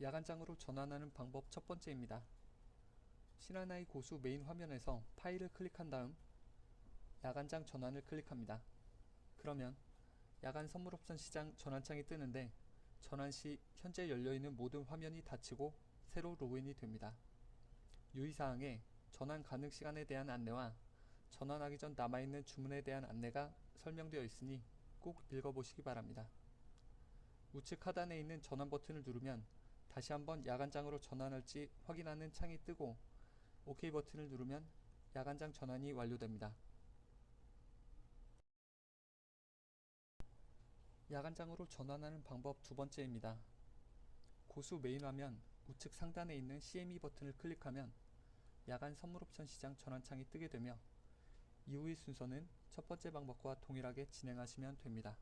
야간장으로 전환하는 방법 첫 번째입니다. 신하나이 고수 메인 화면에서 파일을 클릭한 다음 야간장 전환을 클릭합니다. 그러면 야간 선물 옵션 시장 전환창이 뜨는데 전환 시 현재 열려있는 모든 화면이 닫히고 새로 로그인이 됩니다. 유의사항에 전환 가능 시간에 대한 안내와 전환하기 전 남아있는 주문에 대한 안내가 설명되어 있으니 꼭 읽어보시기 바랍니다. 우측 하단에 있는 전환 버튼을 누르면 다시 한번 야간장으로 전환할지 확인하는 창이 뜨고 OK 버튼을 누르면 야간장 전환이 완료됩니다. 야간장으로 전환하는 방법 두 번째입니다. 고수 메인 화면 우측 상단에 있는 CME 버튼을 클릭하면 야간 선물 옵션 시장 전환창이 뜨게 되며 이후의 순서는 첫 번째 방법과 동일하게 진행하시면 됩니다.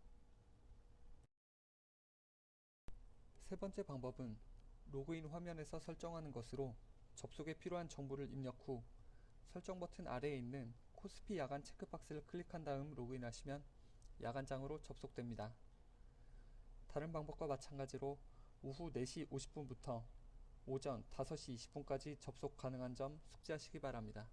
세 번째 방법은 로그인 화면에서 설정하는 것으로 접속에 필요한 정보를 입력 후 설정 버튼 아래에 있는 코스피 야간 체크박스를 클릭한 다음 로그인하시면 야간장으로 접속됩니다. 다른 방법과 마찬가지로 오후 4시 50분부터 오전 5시 20분까지 접속 가능한 점 숙지하시기 바랍니다.